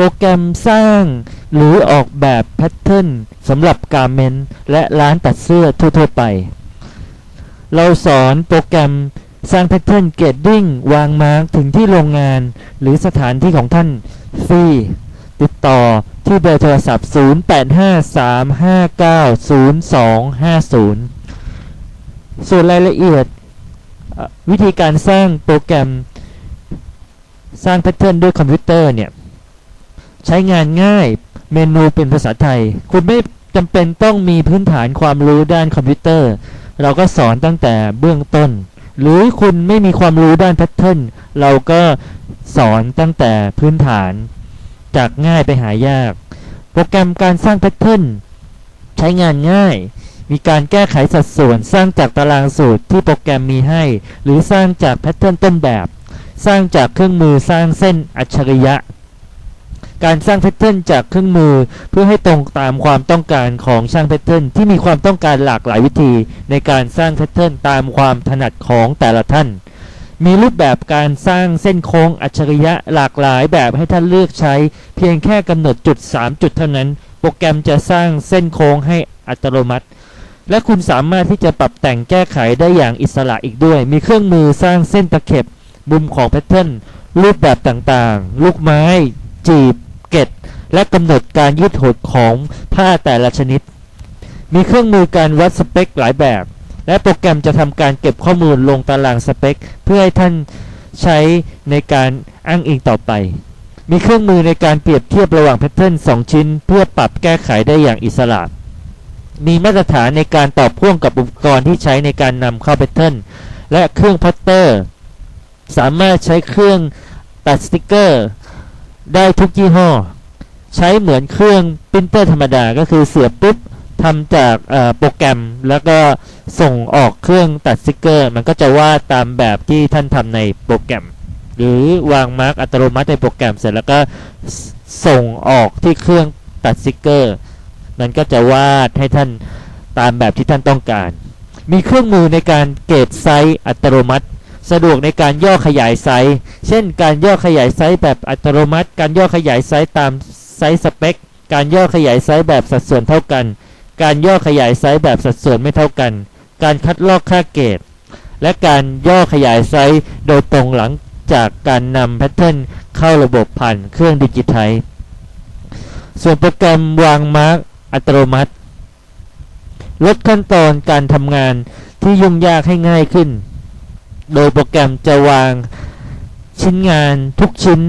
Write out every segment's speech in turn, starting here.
โปรแกรมสร้างหรือออกแบบแพทเทิร์นสำหรับการเมนและร้านตัดเสื้อทั่วๆไป เราสอนโปรแกรมสร้างแพทเทิร์นเกรดดิ้งวางมาร์กถึงที่โรงงานหรือสถานที่ของท่านฟรีติดต่อที่เบอร์โทรศัพท์ 0853590250 ส่วนรายละเอียดวิธีการสร้างโปรแกรมสร้างแพทเทิร์นด้วยคอมพิวเตอร์เนี่ย ใช้งานง่าย เมนูเป็นภาษาไทย คุณไม่จำเป็นต้องมีพื้นฐานความรู้ด้านคอมพิวเตอร์ เราก็สอนตั้งแต่เบื้องต้น หรือคุณไม่มีความรู้ด้านแพทเทิร์นเราก็สอนตั้งแต่พื้นฐาน จากง่ายไปหายาก โปรแกรมการสร้างแพทเทิร์นใช้งานง่าย มีการแก้ไขสัดส่วน สร้างจากตารางสูตรที่โปรแกรมมีให้ หรือสร้างจากแพทเทิร์นต้นแบบ สร้างจากเครื่องมือสร้างเส้นอัจฉริยะ การสร้างแพทเทิร์นจากเครื่องมือ เพื่อให้ตรงตามความต้องการของช่างแพทเทิร์นที่มีความต้องการหลากหลายวิธี ในการสร้างแพทเทิร์นตามความถนัดของแต่ละท่าน มีรูปแบบการสร้างเส้นโค้งอัจฉริยะหลากหลายแบบให้ท่านเลือกใช้ เพียงแค่กำหนดจุด 3 จุดเท่านั้น โปรแกรมจะสร้างเส้นโค้งให้อัตโนมัติและคุณสามารถที่จะปรับแต่งแก้ไขได้อย่างอิสระอีกด้วย มีเครื่องมือสร้างเส้นตะเข็บมุมของแพทเทิร์นรูปแบบต่างๆ ลูกไม้ จีบ เกล็ดและกำหนดการยืดหดของผ้าแต่ละชนิด มีเครื่องมือการวัดสเปคหลายแบบ และโปรแกรมจะทำการเก็บข้อมูลลงตารางสเปค เพื่อให้ท่านใช้ในการอ้างอิงต่อไป มีเครื่องมือในการเปรียบเทียบระหว่างแพทเทิร์น2 ชิ้น เพื่อปรับแก้ไขได้อย่างอิสระ มีมาตรฐานในการตอบพ่วงกับอุปกรณ์ที่ใช้ในการนำเข้าแพทเทิร์นและเครื่องพัตเตอร์ สามารถใช้เครื่องตัดสติกเกอร์ ได้ทุกยี่ห้อ ใช้เหมือนเครื่องปรินเตอร์ธรรมดาก็คือเสียบปุ๊บทำจากโปรแกรมแล้วก็ส่งออกเครื่องตัดสติกเกอร์ มันก็จะวาดตามแบบที่ท่านทำในโปรแกรม หรือวางมาร์กอัตโนมัติในโปรแกรมเสร็จแล้วก็สส่งออกที่เครื่องตัดสติกเกอร์ มันก็จะวาดให้ท่านตามแบบที่ท่านต้องการ มีเครื่องมือในการเกรดไซส์อัตโนมัติ สะดวกในการย่อขยายไซส์ เช่น การย่อขยายไซส์แบบอัตโนมัติ การย่อขยายไซส์ตามไซส์สเปค การย่อขยายไซส์แบบสัดส่วนเท่ากัน การย่อขยายไซส์แบบสัดส่วนไม่เท่ากัน การคัดลอกค่าเกรด และการย่อขยายไซส์โดยตรงหลังจากการนำแพทเทิร์นเข้าระบบผ่านเครื่องดิจิทัลส่วนโปรแกรมวางมาร์กอัตโนมัติ ลดขั้นตอนการทำงานที่ยุ่งยากให้ง่ายขึ้น โดยโปรแกรมจะวางชิ้นงานทุกชิ้น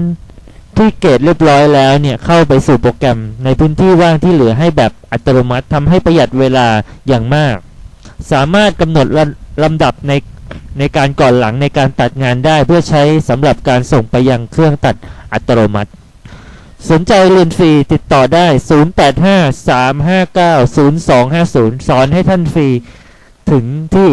ที่เกรดเรียบร้อยแล้วเนี่ยเข้าไปสู่โปรแกรมในพื้นที่ว่างที่เหลือให้แบบอัตโนมัติทำให้ประหยัดเวลาอย่างมาก สามารถกำหนดลำดับในในการก่อนหลังในการตัดงานได้เพื่อใช้สำหรับการส่งไปยังเครื่องตัดอัตโนมัติ สนใจเรียนฟรีติดต่อได้ 0853590250 สอนให้ท่านฟรีถึงที่